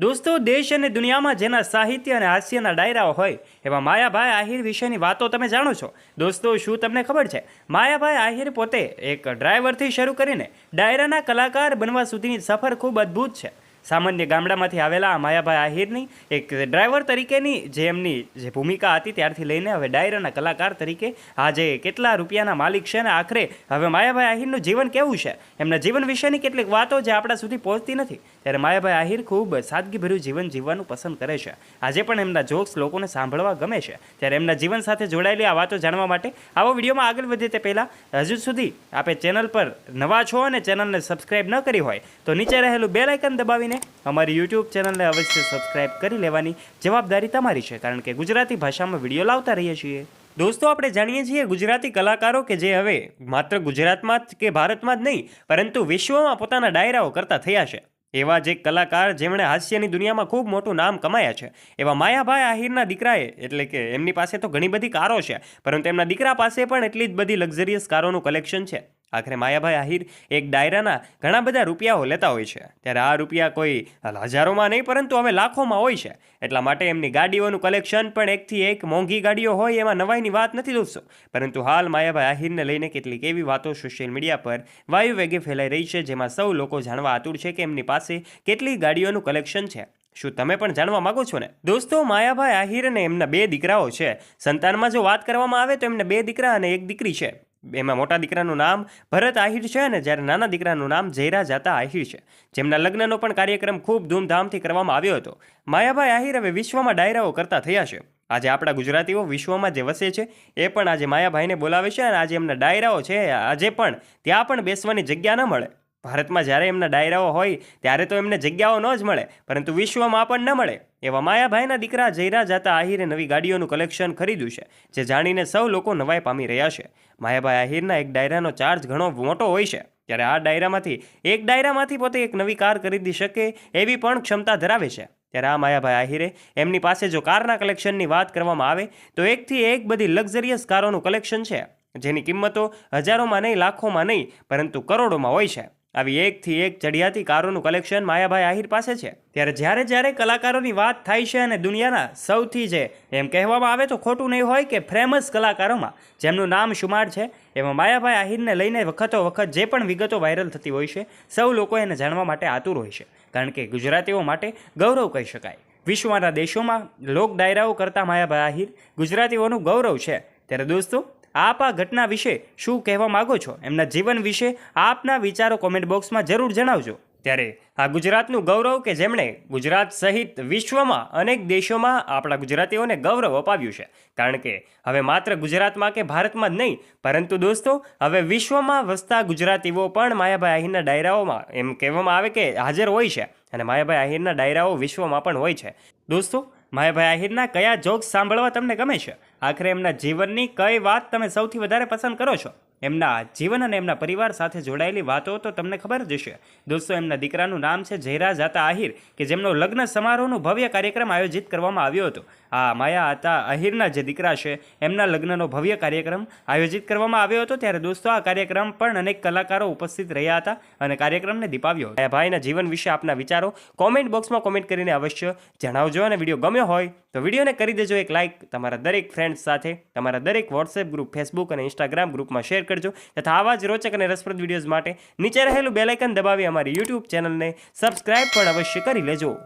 દોસ્તો, દેશ અને દુનિયામાં જેના સાહિત્ય અને હાસ્યના ડાયરાઓ હોય, એવા માયાભાઈ આહિર વિશેની વાતો તમે જાણો છો. દોસ્તો, શું તમને ખબર છે? માયાભાઈ આહિર પોતે એક ડ્રાઈવરથી શરૂ કરીને ડાયરાના કલાકાર બનવા સુધીની સફર ખૂબ અદ્ભુત છે. સામાન્ય ગામડામાંથી આવેલા માયાભાઈ આહિરની એક ડ્રાઈવર તરીકેની જે એમની જે ભૂમિકા હતી ત્યારથી લઈને હવે ડાયરાના કલાકાર તરીકે આજે કેટલા રૂપિયાના માલિક છે ને આખરે હવે માયાભાઈ આહિરનું જીવન કેવું છે? એમના જીવન વિશેની કેટલીક વાતો જે આપણા સુધી પહોંચતી નથી. ત્યારે માયાભાઈ આહિર ખૂબ સાદગીભર્યું જીવન જીવવાનું પસંદ કરે છે. આજે પણ એમના જોક્સ લોકોને સાંભળવા ગમે છે. ત્યારે એમના જીવન સાથે જોડાયેલી આ વાતો જાણવા માટે આવો વિડીયોમાં આગળ વધે તે પહેલાં હજુ સુધી આપે ચેનલ પર નવા છો અને ચેનલને સબસ્ક્રાઈબ ન કરી હોય તો નીચે રહેલું બેલ આઇકન દબાવીને અમારી યુટ્યુબ ચેનલને અવશ્ય સબસ્ક્રાઇબ કરી લેવાની જવાબદારી તમારી છે, કારણ કે ગુજરાતી ભાષામાં વીડિયો લાવતા રહીએ છીએ. દોસ્તો, આપણે જાણીએ છીએ ગુજરાતી કલાકારો કે જે હવે માત્ર ગુજરાતમાં જ કે ભારતમાં જ નહીં, પરંતુ વિશ્વમાં પોતાના ડાયરાઓ કરતા થયા છે. એવા જે કલાકાર જેમણે હાસ્યની દુનિયામાં ખૂબ મોટું નામ કમાયા છે. એવા માયાભાઈ આહિરના દીકરાએ, એટલે કે એમની પાસે તો ઘણી બધી કારો છે, પરંતુ એમના દીકરા પાસે પણ એટલી જ બધી લક્ઝરિયસ કારોનું કલેક્શન છે. આખરે માયાભાઈ આહિર એક ડાયરાના ઘણા બધા રૂપિયાઓ લેતા હોય છે. ત્યારે આ રૂપિયા કોઈ હજારોમાં નહીં, પરંતુ હવે લાખોમાં હોય છે. એટલા માટે એમની ગાડીઓનું કલેક્શન પણ એકથી એક મોંઘી ગાડીઓ હોય એમાં નવાઈની વાત નથી દોસ્તો પરંતુ હાલ માયાભાઈ આહિરને લઈને કેટલીક એવી વાતો સોશિયલ મીડિયા પર વાયુ વેગે ફેલાઈ રહી છે, જેમાં સૌ લોકો જાણવા આતુર છે કે એમની પાસે કેટલી ગાડીઓનું કલેક્શન છે. શું તમે પણ જાણવા માગો છો ને? દોસ્તો, માયાભાઈ આહિર અને એમના બે દીકરાઓ છે. સંતાનમાં જો વાત કરવામાં આવે તો એમને બે દીકરા અને એક દીકરી છે. એમાં મોટા દીકરાનું નામ ભરત આહિર છે અને જ્યારે નાના દીકરાનું નામ જયરા જાતા આહિર છે. જેમના લગ્નનો પણ કાર્યક્રમ ખૂબ ધૂમધામથી કરવામાં આવ્યો હતો. માયાભાઈ આહિર હવે વિશ્વમાં ડાયરાઓ કરતા થયા છે. આજે આપણા ગુજરાતીઓ વિશ્વમાં જે વસે છે, એ પણ આજે માયાભાઈને બોલાવે છે અને આજે એમના ડાયરાઓ છે, આજે પણ ત્યાં પણ બેસવાની જગ્યા ન મળે. ભારતમાં જ્યારે એમના ડાયરાઓ હોય, ત્યારે તો એમને જગ્યાઓ ન જ મળે, પરંતુ વિશ્વમાં પણ ન મળે. એવા માયાભાઈના દીકરા જયરા જાતા આહિરે નવી ગાડીઓનું કલેક્શન ખરીદ્યું છે, જે જાણીને સૌ લોકો નવાઈ પામી રહ્યા છે. માયાભાઈ આહિરના એક ડાયરાનો ચાર્જ ઘણો મોટો હોય છે, ત્યારે આ ડાયરામાંથી, એક ડાયરામાંથી પોતે એક નવી કાર ખરીદી શકે એવી પણ ક્ષમતા ધરાવે છે. ત્યારે આ માયાભાઈ આહિરે એમની પાસે જો કારના કલેક્શનની વાત કરવામાં આવે, તો એકથી એક બધી લક્ઝરિયસ કારોનું કલેક્શન છે. જેની કિંમતો હજારોમાં નહીં, લાખોમાં નહીં, પરંતુ કરોડોમાં હોય છે. આવી એકથી એક ચડિયાતી કારોનું કલેક્શન માયાભાઈ આહિર પાસે છે. ત્યારે જ્યારે જ્યારે કલાકારોની વાત થાય છે અને દુનિયાના સૌથી જે એમ કહેવામાં આવે તો ખોટું નહીં હોય કે ફેમસ કલાકારોમાં, જેમનું નામ શુમાર છે, એમાં માયાભાઈ આહિરને લઈને વખતો વખત જે પણ વિગતો વાયરલ થતી હોય છે, સૌ લોકો એને જાણવા માટે આતુર હોય છે. કારણ કે ગુજરાતીઓ માટે ગૌરવ કહી શકાય. વિશ્વના દેશોમાં લોક ડાયરાઓ કરતા માયાભાઈ આહિર ગુજરાતીઓનું ગૌરવ છે. ત્યારે દોસ્તો આપ આ ઘટના વિશે શું કહેવા માગો છો? એમના જીવન વિશે આપના વિચારો કોમેન્ટ બોક્સમાં જરૂર જણાવજો. ત્યારે આ ગુજરાતનું ગૌરવ કે જેમણે ગુજરાત સહિત વિશ્વમાં અનેક દેશોમાં આપણા ગુજરાતીઓને ગૌરવ અપાવ્યું છે. કારણ કે હવે માત્ર ગુજરાતમાં કે ભારતમાં જ નહીં, પરંતુ દોસ્તો, હવે વિશ્વમાં વસતા ગુજરાતીઓ પણ માયાભાઈ આહિરના ડાયરાઓમાં એમ કહેવામાં આવે કે હાજર હોય છે. અને માયાભાઈ આહિરના ડાયરાઓ વિશ્વમાં પણ હોય છે. દોસ્તો માયાભાઈ આહિરના કયા જોક્સ સાંભળવા તમને ગમે છે? આખરે એમના જીવનની કઈ વાત તમે સૌથી વધારે પસંદ કરો છો? એમના જીવન અને એમના પરિવાર સાથે જોડાયેલી વાતો તો તમને ખબર જ હશે. દોસ્તો, એમના દીકરાનું નામ છે જયરાજ હતા આહિર, કે જેમનો લગ્ન સમારોહનું ભવ્ય કાર્યક્રમ આયોજિત કરવામાં આવ્યો હતો. આ માયા હતા આહિરના જે દીકરા છે, એમના લગ્નનો ભવ્ય કાર્યક્રમ આયોજિત કરવામાં આવ્યો હતો, ત્યારે દોસ્તો, આ કાર્યક્રમ પણ અનેક કલાકારો ઉપસ્થિત રહ્યા હતા અને કાર્યક્રમને દીપાવ્યો આ ભાઈના જીવન વિશે આપના વિચારો કોમેન્ટ બોક્સમાં કોમેન્ટ કરીને અવશ્ય જણાવજો અને વીડિયો ગમ્યો હોય તો વિડીયોને કરી દેજો એક લાઇક તમારા દરેક ફ્રેન્ડ્સ સાથે, તમારા દરેક વોટ્સએપ ગ્રુપ ફેસબુક અને ઇન્સ્ટાગ્રામ ગ્રુપમાં શેર કરજો, તથા આવા જ રોચક અને રસપ્રદ વિડીયોઝ માટે નીચે રહેલું બેલાઇકન દબાવી અમારી યુટ્યુબ ચેનલને સબસ્ક્રાઇબ પણ અવશ્ય કરી લેજો.